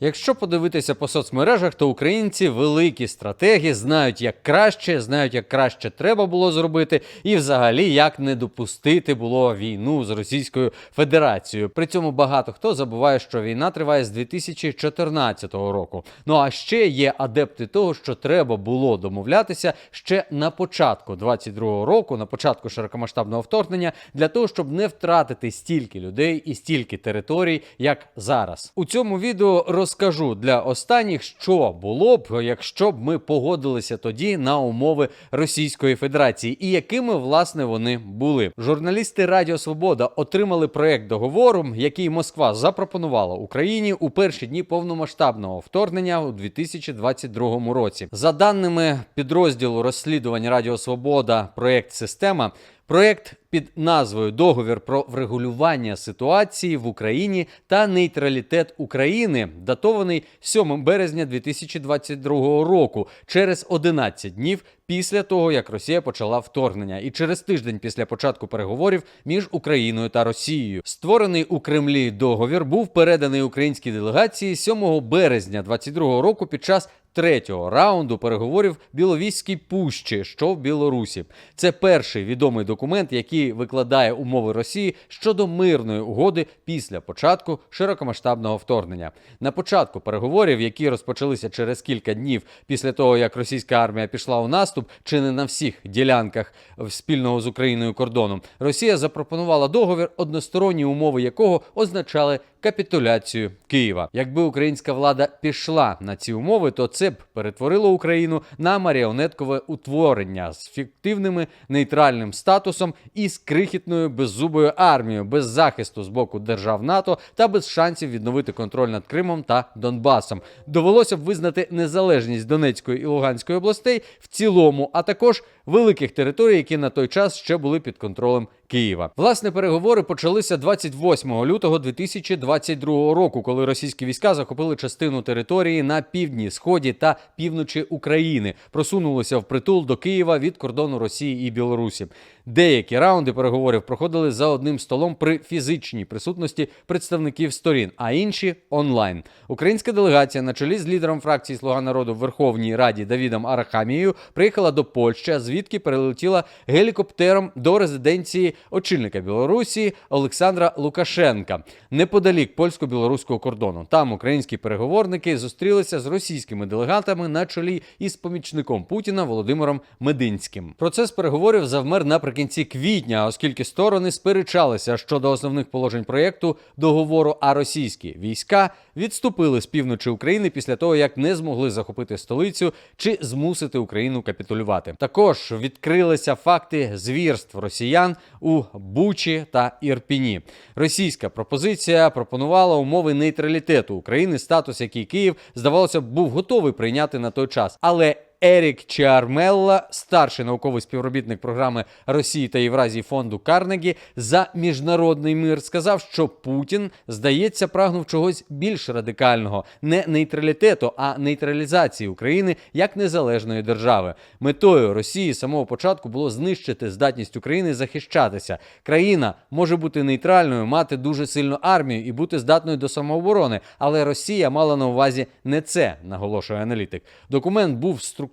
Якщо подивитися по соцмережах, то українці великі стратеги знають, як краще, знають, як краще треба було зробити, і взагалі як не допустити було війну з Російською Федерацією. При цьому багато хто забуває, що війна триває з 2014 року. Ну а ще є адепти того, що треба було домовлятися ще на початку 22-го року, на початку широкомасштабного вторгнення, для того, щоб не втратити стільки людей і стільки територій, як зараз. У цьому відео розкажу для останніх, що було б, якщо б ми погодилися тоді на умови Російської Федерації, і якими власне вони були. Журналісти Радіо Свобода отримали проект договору, який Москва запропонувала Україні у перші дні повномасштабного вторгнення у 2022 році. За даними підрозділу розслідувань Радіо Свобода, проект Система. Проект під назвою Договір про врегулювання ситуації в Україні та нейтралітет України, датований 7 березня 2022 року, через 11 днів після того, як Росія почала вторгнення, і через тиждень після початку переговорів між Україною та Росією. Створений у Кремлі договір був переданий українській делегації 7 березня 2022 року під час третього раунду переговорів Біловіській пущі, що в Білорусі. Це перший відомий документ, який викладає умови Росії щодо мирної угоди після початку широкомасштабного вторгнення. На початку переговорів, які розпочалися через кілька днів після того, як російська армія пішла у наступ, чи не на всіх ділянках спільного з Україною кордону, Росія запропонувала договір, односторонні умови якого означали капітуляцію Києва. Якби українська влада пішла на ці умови, то це б перетворило Україну на маріонеткове утворення з фіктивними нейтральним статусом і з крихітною беззубою армією, без захисту з боку держав НАТО та без шансів відновити контроль над Кримом та Донбасом. Довелося б визнати незалежність Донецької і Луганської областей в цілому, а також великих територій, які на той час ще були під контролем Києва. Власне, переговори почалися 28 лютого 2022 року, коли російські війська захопили частину території на півдні, сході та півночі України, просунулися впритул до Києва від кордону Росії і Білорусі. Деякі раунди переговорів проходили за одним столом при фізичній присутності представників сторін, а інші онлайн. Українська делегація на чолі з лідером фракції Слуга народу в Верховній Раді Давідом Арахамією приїхала до Польщі, звідки перелетіла гелікоптером до резиденції очільника Білорусі Олександра Лукашенка неподалік польсько-білоруського кордону. Там українські переговорники зустрілися з російськими делегатами на чолі із помічником Путіна Володимиром Мединським. Процес переговорів завмер наприкінці квітня, оскільки сторони сперечалися щодо основних положень проєкту договору. А російські війська відступили з півночі України після того, як не змогли захопити столицю чи змусити Україну капітулювати. Також відкрилися факти звірств росіян у Бучі та Ірпіні. Російська пропозиція пропонувала умови нейтралітету України, статус який Київ здавалося б був готовий прийняти на той час, але Ерік Чармелла, старший науковий співробітник програми Росії та Євразії фонду Карнегі за міжнародний мир, сказав, що Путін, здається, прагнув чогось більш радикального, не нейтралітету, а нейтралізації України як незалежної держави. Метою Росії з самого початку було знищити здатність України захищатися. Країна може бути нейтральною, мати дуже сильну армію і бути здатною до самооборони, але Росія мала на увазі не це, наголошує аналітик. Документ був структурований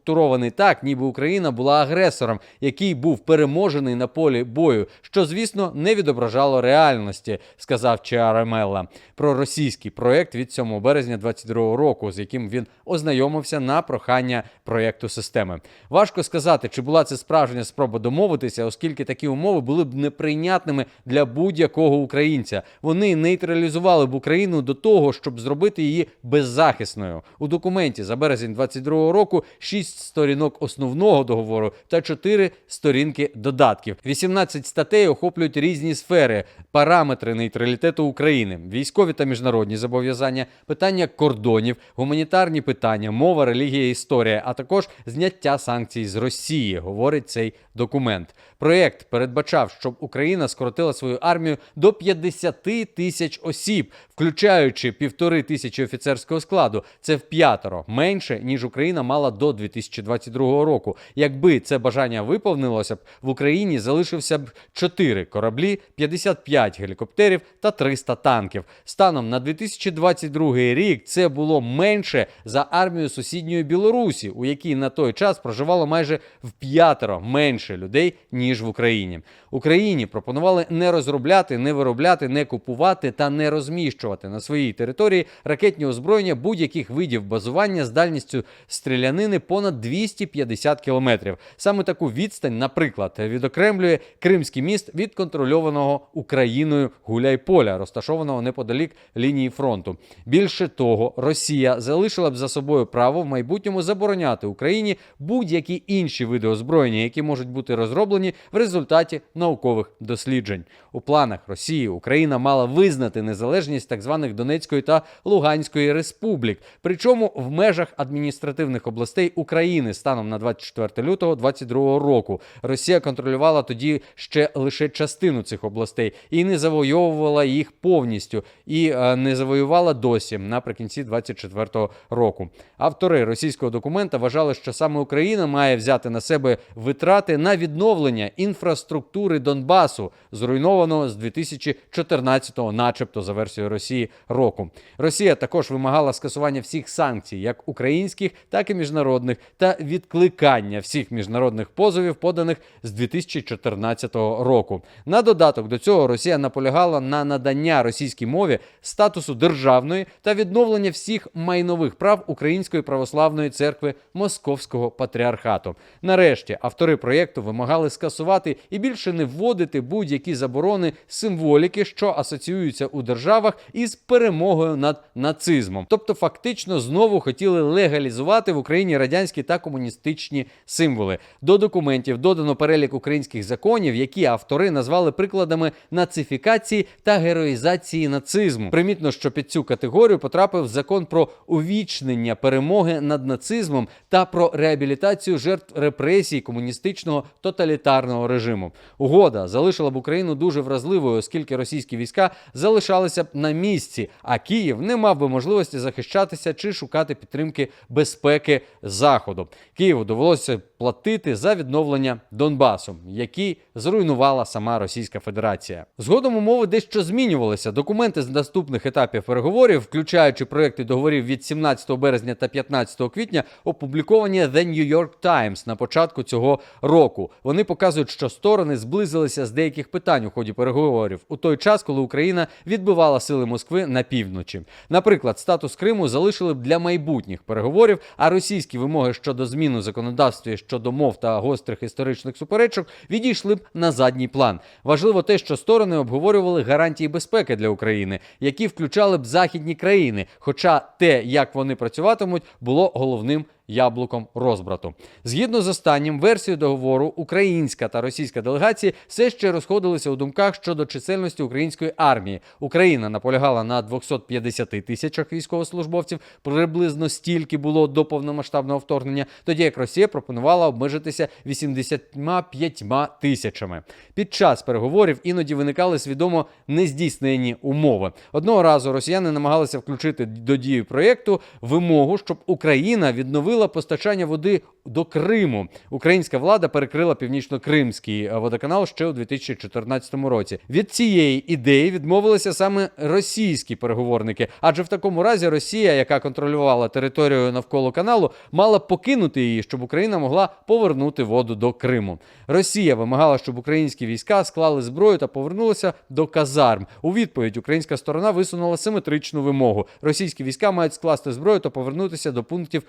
так, ніби Україна була агресором, який був переможений на полі бою, що, звісно, не відображало реальності, сказав Чарамелла про російський проект від 7 березня 22 року, з яким він ознайомився на прохання проєкту системи. Важко сказати, чи була це справжня спроба домовитися, оскільки такі умови були б неприйнятними для будь-якого українця. Вони нейтралізували б Україну до того, щоб зробити її беззахисною. У документі за березень 22 року 6 сторінок основного договору та 4 сторінки додатків. 18 статей охоплюють різні сфери, параметри нейтралітету України, військові та міжнародні зобов'язання, питання кордонів, гуманітарні питання, мова, релігія, історія, а також зняття санкцій з Росії, говорить цей документ. Проєкт передбачав, щоб Україна скоротила свою армію до 50 тисяч осіб, включаючи півтори тисячі офіцерського складу. Це в п'ятеро менше ніж Україна мала до 2022 року. Якби це бажання виповнилося б, в Україні залишився б 4 кораблі, 55 гелікоптерів та 300 танків. Станом на 2022 рік це було менше за армію сусідньої Білорусі, у якій на той час проживало майже в п'ятеро менше людей ніж в Україні. Україні пропонували не розробляти, не виробляти, не купувати та не розміщувати на своїй території ракетні озброєння будь-яких видів базування з дальністю стрілянини понад 250 кілометрів. Саме таку відстань, наприклад, відокремлює Кримський міст від контрольованого Україною Гуляйполя, розташованого неподалік лінії фронту. Більше того, Росія залишила б за собою право в майбутньому забороняти Україні будь-які інші види озброєння, які можуть бути розроблені в результаті наукових досліджень. У планах Росії Україна мала визнати незалежність так званих Донецької та Луганської республік, причому в межах адміністративних областей України станом на 24 лютого 2022 року. Росія контролювала тоді ще лише частину цих областей і не завойовувала їх повністю, і е, не завоювала досі наприкінці 24 року. Автори російського документа вважали, що саме Україна має взяти на себе витрати на відновлення інфраструктури Донбасу, зруйнованого з 2014-го, начебто за версією Росії року. Росія також вимагала скасування всіх санкцій, як українських, так і міжнародних, та відкликання всіх міжнародних позовів, поданих з 2014 року. На додаток до цього Росія наполягала на надання російській мові статусу державної та відновлення всіх майнових прав Української православної церкви Московського патріархату. Нарешті автори проєкту вимагали скасувати і більше не вводити будь-які заборони символіки, що асоціюються у державах із перемогою над нацизмом. Тобто, фактично знову хотіли легалізувати в Україні радянські та комуністичні символи. До документів додано перелік українських законів, які автори назвали прикладами нацифікації та героїзації нацизму. Примітно, що під цю категорію потрапив закон про увічнення перемоги над нацизмом та про реабілітацію жертв репресій комуністичного тоталітарного режиму. Угода залишила б Україну дуже вразливою, оскільки російські війська залишалися б на місці, а Київ не мав би можливості захищатися чи шукати підтримки безпеки заходу. Києву довелося платити за відновлення Донбасу, який зруйнувала сама Російська Федерація. Згодом умови дещо змінювалися. Документи з наступних етапів переговорів, включаючи проекти договорів від 17 березня та 15 квітня, опубліковані The New York Times на початку цього року. Вони показують, що сторони зблизилися з деяких питань у ході переговорів у той час, коли Україна відбивала сили Москви на півночі. Наприклад, статус Криму залишили б для майбутніх переговорів, а російські вимоги щодо змін у законодавстві щодо мов та гострих історичних суперечок відійшли б на задній план. Важливо те, що сторони обговорювали гарантії безпеки для України, які включали б західні країни. Хоча те, як вони працюватимуть, було головним яблуком розбрату. Згідно з останнім версією договору, українська та російська делегації все ще розходилися у думках щодо чисельності української армії. Україна наполягала на 250 тисячах військовослужбовців, приблизно стільки було до повномасштабного вторгнення, тоді як Росія пропонувала обмежитися 85 тисячами. Під час переговорів іноді виникали свідомо нездійснені умови. Одного разу росіяни намагалися включити до дії проєкту вимогу, щоб Україна відновила постачання води до Криму. Українська влада перекрила північно-кримський е, водоканал ще у 2014 році. Від цієї ідеї відмовилися саме російські переговорники, адже в такому разі Росія, яка контролювала територію навколо каналу, мала покинути її, щоб Україна могла повернути воду до Криму. Росія вимагала, щоб українські війська склали зброю та повернулися до казарм. У відповідь українська сторона висунула симетричну вимогу. Російські війська мають скласти зброю та повернутися до пунктів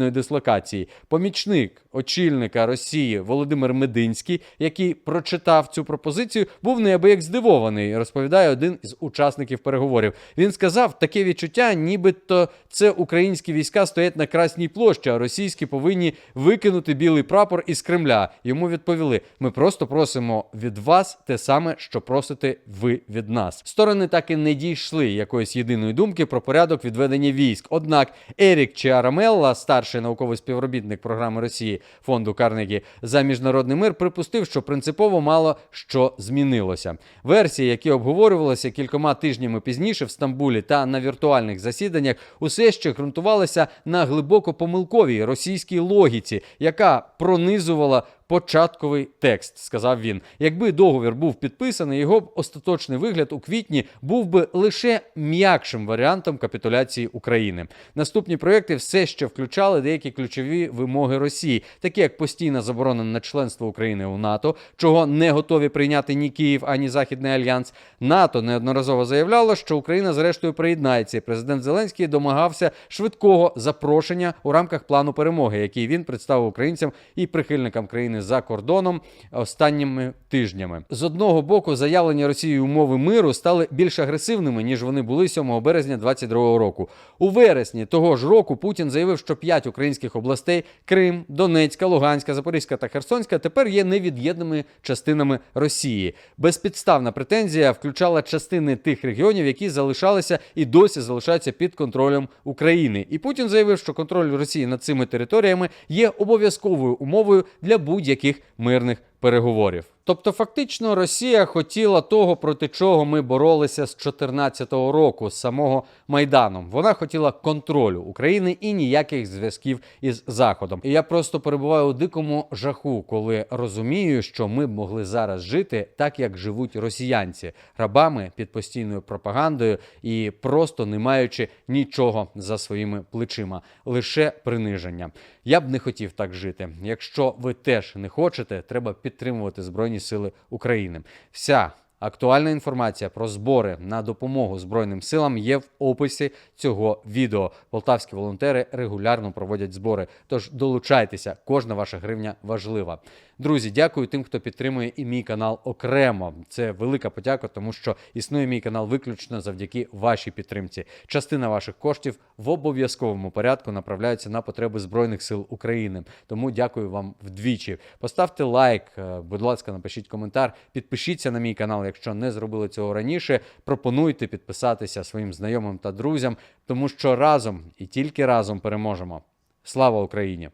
постійної дислокації. Помічник очільника Росії Володимир Мединський, який прочитав цю пропозицію, був неабияк здивований. Розповідає один із учасників переговорів. Він сказав таке відчуття, нібито це українські війська стоять на Красній площі, а російські повинні викинути білий прапор із Кремля. Йому відповіли: ми просто просимо від вас те саме, що просите ви від нас. Сторони так і не дійшли якоїсь єдиної думки про порядок відведення військ. Однак Ерік Чіарамелла, старший старший науковий співробітник програми Росії фонду Карнегі за міжнародний мир, припустив, що принципово мало що змінилося. Версії, які обговорювалися кількома тижнями пізніше в Стамбулі та на віртуальних засіданнях, усе ще ґрунтувалися на глибоко помилковій російській логіці, яка пронизувала початковий текст, сказав він. Якби договір був підписаний, його б остаточний вигляд у квітні був би лише м'якшим варіантом капітуляції України. Наступні проекти все ще включали деякі ключові вимоги Росії, такі як постійна заборона на членство України у НАТО, чого не готові прийняти ні Київ, ані Західний альянс. НАТО неодноразово заявляло, що Україна зрештою приєднається. Президент Зеленський домагався швидкого запрошення у рамках плану перемоги, який він представив українцям і прихильникам країни за кордоном останніми тижнями. З одного боку, заявлені Росією умови миру стали більш агресивними ніж вони були 7 березня 2022 року. У вересні того ж року Путін заявив, що п'ять українських областей Крим, Донецька, Луганська, Запорізька та Херсонська тепер є невід'єднаними частинами Росії. Безпідставна претензія включала частини тих регіонів, які залишалися і досі залишаються під контролем України. І Путін заявив, що контроль Росії над цими територіями є обов'язковою умовою для будь-яких мирних переговорів. Тобто, фактично, Росія хотіла того, проти чого ми боролися з 2014 року, з самого Майдану. Вона хотіла контролю України і ніяких зв'язків із Заходом. І я просто перебуваю у дикому жаху, коли розумію, що ми б могли зараз жити так, як живуть росіянці, рабами під постійною пропагандою і просто не маючи нічого за своїми плечима, лише приниження. Я б не хотів так жити. Якщо ви теж не хочете, треба підтримувати Збройні Сили України. Вся актуальна інформація про збори на допомогу Збройним силам є в описі цього відео. Полтавські волонтери регулярно проводять збори. Тож долучайтеся, кожна ваша гривня важлива. Друзі, дякую тим, хто підтримує і мій канал окремо. Це велика подяка, тому що існує мій канал виключно завдяки вашій підтримці. Частина ваших коштів в обов'язковому порядку направляються на потреби Збройних сил України. Тому дякую вам вдвічі. Поставте лайк, е, будь ласка, напишіть коментар, підпишіться на мій канал, якщо не зробили цього раніше. Пропонуйте підписатися своїм знайомим та друзям, тому що разом і тільки разом переможемо. Слава Україні!